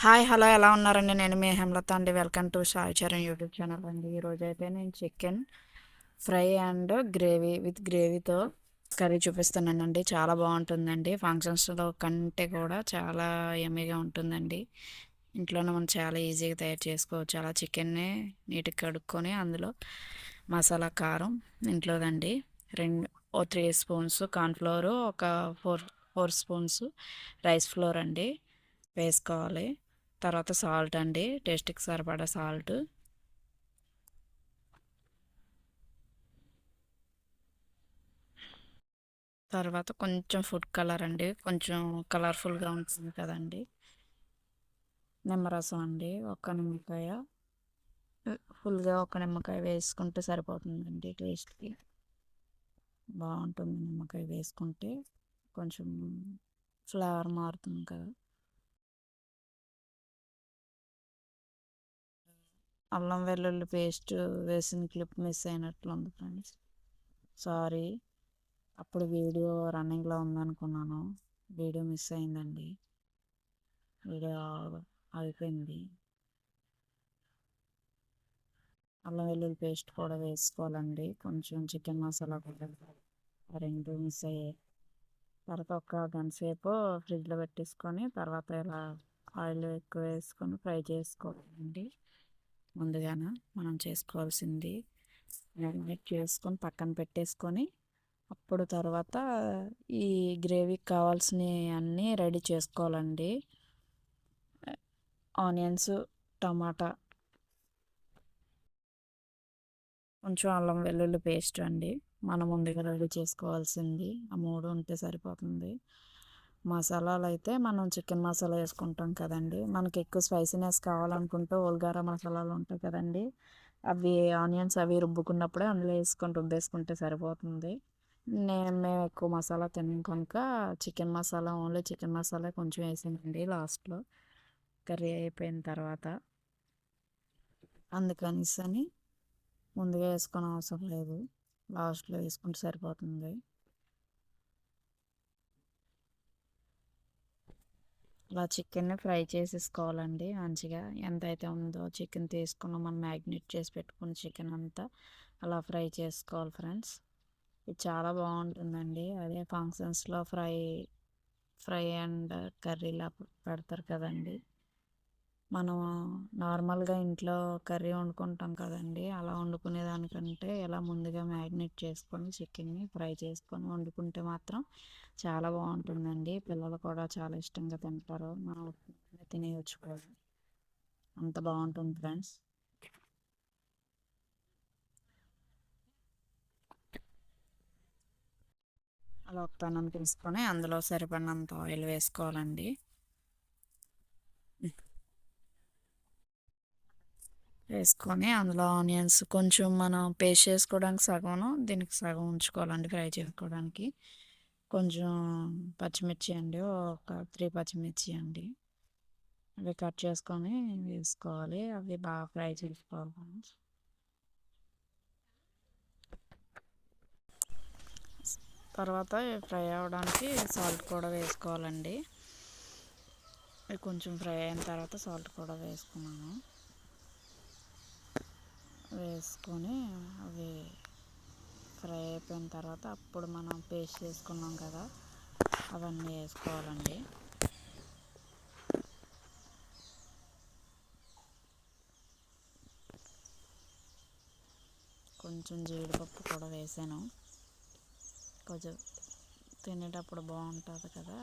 Hi hello ఎలా ఉన్నారండి? నేను మీ హేమలత అండి. Welcome to Sai Charan YouTube channel అండి. ఈరోజు అయితే నేను chicken fry and gravy with గ్రేవీతో curry చూపిస్తున్నానండి. చాలా బాగుంటుందండి. ఫంక్షన్స్లో కంటే కూడా చాలా ఎమ్మీగా ఉంటుందండి. ఇంట్లోనే మనం చాలా ఈజీగా తయారు చేసుకోవచ్చు. అలా చికెన్ని నీట్గా కడుక్కొని అందులో మసాలా కారం ఇంట్లోదండి. రెండు ఓ త్రీ స్పూన్స్ కార్న్ఫ్లోరు ఒక four four spoons rice flour అండి. వేసుకోవాలి. తర్వాత సాల్ట్ అండి టేస్ట్కి సరిపడా సాల్ట్. తర్వాత కొంచెం ఫుడ్ కలర్ అండి కొంచెం కలర్ఫుల్గా ఉంటుంది కదండి. నిమ్మరసం అండి ఒక నిమ్మకాయ. ఫుల్గా ఒక నిమ్మకాయ వేసుకుంటే సరిపోతుందండి టేస్ట్కి. బాగుంటుంది నిమ్మకాయ వేసుకుంటే. కొంచెం ఫ్లేవర్ మారుతుంది కదా. అల్లం వెల్లుల్లి పేస్ట్ వేసిన క్లిప్ మిస్ అయినట్లుంది ఫ్రెండ్స్. సారీ. అప్పుడు వీడియో రన్నింగ్లో ఉందనుకున్నాను. వీడియో మిస్ అయిందండి. వీడియో అయిపోయింది అల్లం వెల్లుల్లి పేస్ట్ కూడా వేసుకోవాలండి. కొంచెం చికెన్ మసాలా కూడా రెండు మిస్ అయ్యాయి. తర్వాత ఒక గంట సేపు ఫ్రిడ్జ్లో పెట్టేసుకొని తర్వాత ఇలా ఆయిల్ ఎక్కువ వేసుకొని ఫ్రై చేసుకోవాలండి. ముందుగానే మనం చేసుకోవాల్సింది. మ్యారినేట్ చేసుకొని పక్కన పెట్టేసుకొని అప్పుడు తర్వాత ఈ గ్రేవీకి కావాల్సినవి అన్నీ రెడీ చేసుకోవాలండి. ఆనియన్స్ టమాటా కొంచెం అల్లం వెల్లుల్లి పేస్ట్ అండి. మనం ముందుగా రెడీ చేసుకోవాల్సింది. ఆ మూడు ఉంటే సరిపోతుంది. మసాలాలు అయితే మనం చికెన్ మసాలా వేసుకుంటాం కదండి. మనకి ఎక్కువ స్పైసీనెస్ కావాలనుకుంటే ఓల్గారా మసాలాలు ఉంటాయి కదండి. అవి ఆనియన్స్ అవి రుబ్బుకున్నప్పుడే అందులో వేసుకొని రుబ్బేసుకుంటే సరిపోతుంది. నేను మేము ఎక్కువ మసాలా తిన్నాం కనుక chicken masala only chicken masala కొంచెం వేసానండి లాస్ట్లో. కర్రీ అయిపోయిన తర్వాత. అందుకనిసని ముందుగా వేసుకొని అవసరం లేదు. లాస్ట్లో వేసుకుంటే సరిపోతుంది. అలా చికెన్ని ఫ్రై చేసేసుకోవాలండి. మంచిగా ఎంత అయితే ఉందో చికెన్ తీసుకున్న మనం మ్యాగ్నేట్ చేసి పెట్టుకున్న చికెన్ అంతా అలా ఫ్రై చేసుకోవాలి ఫ్రెండ్స్. ఇది చాలా బాగుంటుందండి. అదే ఫంక్షన్స్లో ఫ్రై ఫ్రై అండ్ కర్రీలా పెడతారు కదండి. మనం నార్మల్గా ఇంట్లో కర్రీ వండుకుంటాం కదండి. అలా వండుకునే దానికంటే ఇలా ముందుగా మ్యారినేట్ చేసుకొని చికెన్ని ఫ్రై చేసుకొని వండుకుంటే మాత్రం చాలా బాగుంటుందండి. పిల్లలు కూడా చాలా ఇష్టంగా తింటారు. మనం తినేయచ్చు కూడా. అంత బాగుంటుంది ఫ్రెండ్స్. అలా ఒకతనం తీసుకొని అందులో సరిపడినంత ఆయిల్ వేసుకోవాలండి. వేసుకొని అందులో ఆనియన్స్ కొంచెం మనం పేస్ట్ చేసుకోవడానికి సగం దీనికి సగం ఉంచుకోవాలండి ఫ్రై చేసుకోవడానికి. కొంచెం పచ్చిమిర్చి అండి ఒక త్రీ పచ్చిమిర్చి అండి. అవి కట్ చేసుకొని వేసుకోవాలి అవి బాగా ఫ్రై చేసుకోవాలి. తర్వాత ఫ్రై అవ్వడానికి సాల్ట్ కూడా వేసుకోవాలండి. కొంచెం ఫ్రై అయిన తర్వాత సాల్ట్ కూడా వేసుకున్నాను. వేసుకొని అవి తర్వాత అప్పుడు మనం పేస్ట్ చేసుకున్నాం కదా అవన్నీ వేసుకోవాలండి. కొంచెం జీడిపప్పు కూడా వేసాను. కొంచెం తినేటప్పుడు బాగుంటుంది కదా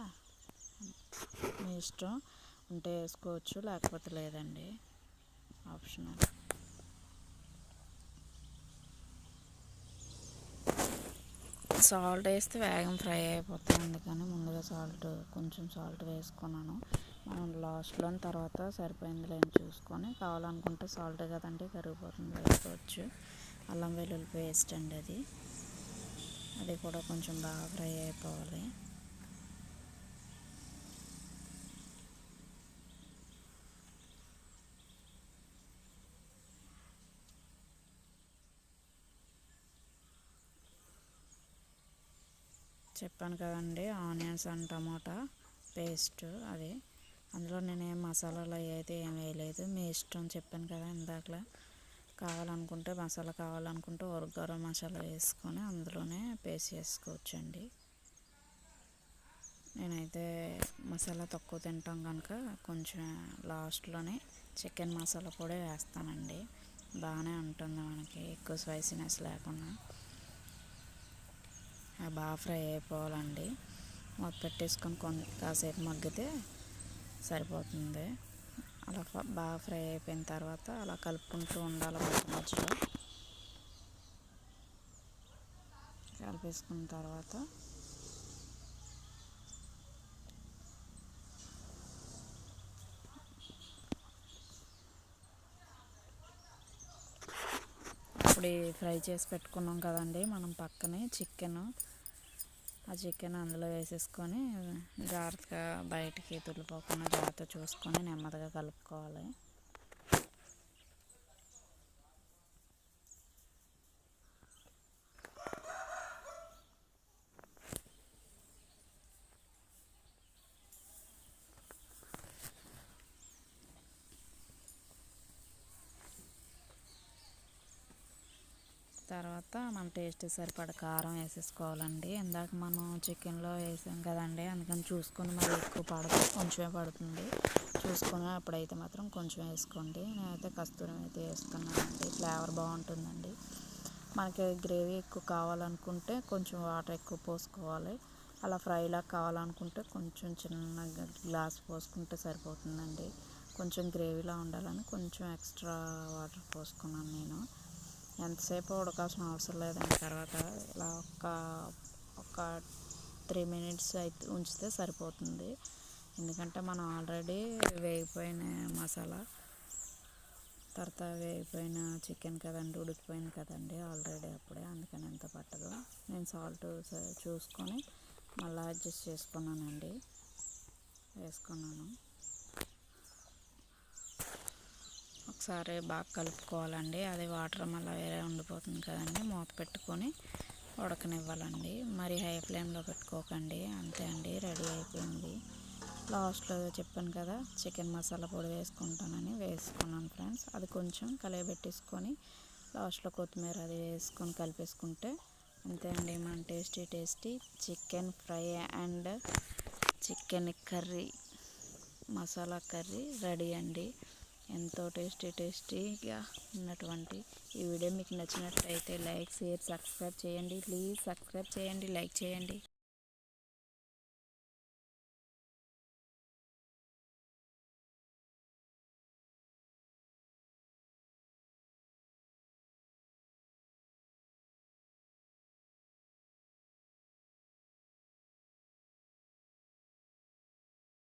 మీ ఇష్టం ఉంటే వేసుకోవచ్చు లేకపోతే లేదండి. ఆప్షనల్. సాల్ట్ వేస్తే వేగం ఫ్రై అయిపోతుంది అందుకని ముందుగా సాల్ట్ కొంచెం సాల్ట్ వేసుకున్నాను. మనం లాస్ట్లో తర్వాత సరిపోయింది లేని చూసుకొని కావాలనుకుంటే సాల్ట్ కదండి కరిగిపోతుంది వేసుకోవచ్చు. అల్లం వెల్లుల్లి పేస్ట్ అండి అది. అది కూడా కొంచెం బాగా ఫ్రై అయిపోవాలి. చెప్పాను కదండి ఆనియన్స్ అండ్ టమాటా పేస్ట్ అది. అందులో నేను ఏం మసాలాలు అవి అయితే ఏం వేయలేదు. మీ ఇష్టం చెప్పాను కదా ఇందాకలా. కావాలనుకుంటే మసాలా కావాలనుకుంటే ఒక గరం మసాలా వేసుకొని అందులోనే పేస్ట్ చేసుకోవచ్చండి. నేనైతే మసాలా తక్కువ తింటాం కనుక కొంచెం లాస్ట్లోనే చికెన్ మసాలా కూడా వేస్తానండి. బాగానే ఉంటుంది మనకి ఎక్కువ స్పైసీనెస్ లేకుండా. అవి బాగా ఫ్రై అయిపోవాలండి. మూత పెట్టేసుకొని కొంత కాసేపు మగ్గితే సరిపోతుంది. అలా బాగా ఫ్రై అయిపోయిన తర్వాత అలా కలుపుకుంటూ ఉండాలి మధ్యలో. కలిపేసుకున్న తర్వాత ఇప్పుడు ఫ్రై చేసి పెట్టుకున్నాం కదండి మనం పక్కనే చికెన్. ఆ చికెన్ అందులో వేసేసుకొని జాగ్రత్తగా బయటికి తుళ్ళిపోకుండా జాగ్రత్తగా చూసుకొని నెమ్మదిగా కలుపుకోవాలి. తర్వాత మన టేస్ట్ సరిపడ కారం వేసేసుకోవాలండి. ఇందాక మనం చికెన్లో వేసాం కదండి అందుకని చూసుకొని మరి ఎక్కువ పడదు కొంచెమే పడుతుంది. చూసుకొని అప్పుడైతే మాత్రం కొంచెం వేసుకోండి. నేనైతే కస్తూరి అయితే వేసుకున్నానండి ఫ్లేవర్ బాగుంటుందండి. మనకి గ్రేవీ ఎక్కువ కావాలనుకుంటే కొంచెం వాటర్ ఎక్కువ పోసుకోవాలి. అలా ఫ్రైలా కావాలనుకుంటే కొంచెం చిన్న గ్లాస్ పోసుకుంటే సరిపోతుందండి. కొంచెం గ్రేవీలా ఉండాలని కొంచెం ఎక్స్ట్రా వాటర్ పోసుకున్నాను నేను. ఎంతసేపు ఉడకాల్సిన అవసరం లేదండి తర్వాత ఇలా ఒక ఒక త్రీ మినిట్స్ అయితే ఉంచితే సరిపోతుంది. ఎందుకంటే మనం ఆల్రెడీ వేగిపోయిన మసాలా తర్వాత వేగిపోయిన చికెన్ కదండి ఉడికిపోయింది కదండి ఆల్రెడీ అప్పుడే అందుకని ఎంత పట్టదు. నేను సాల్ట్ చూసుకొని మళ్ళీ అడ్జస్ట్ చేసుకున్నానండి. వేసుకున్నాను. ఒకసారి బాగా కలుపుకోవాలండి. అది వాటర్ మళ్ళీ వేరే ఉండిపోతుంది కదండి. మూత పెట్టుకొని ఉడకనివ్వాలండి. మరి హై ఫ్లేమ్లో పెట్టుకోకండి. అంతే అండి. రెడీ అయిపోయింది. లాస్ట్లో చెప్పాను కదా చికెన్ మసాలా పొడి వేసుకుంటానని వేసుకున్నాను ఫ్రెండ్స్. అది కొంచెం కలియబెట్టేసుకొని లాస్ట్లో కొత్తిమీర అది వేసుకొని కలిపేసుకుంటే అంతే అండి. మన tasty tasty chicken fry and chicken curry masala curry ready అండి. ఎంతో టేస్టీ టేస్టీగా ఉన్నటువంటి ఈ వీడియో మీకు నచ్చినట్లయితే లైక్ షేర్ సబ్స్క్రైబ్ చేయండి. ప్లీజ్ సబ్స్క్రైబ్ చేయండి లైక్ చేయండి.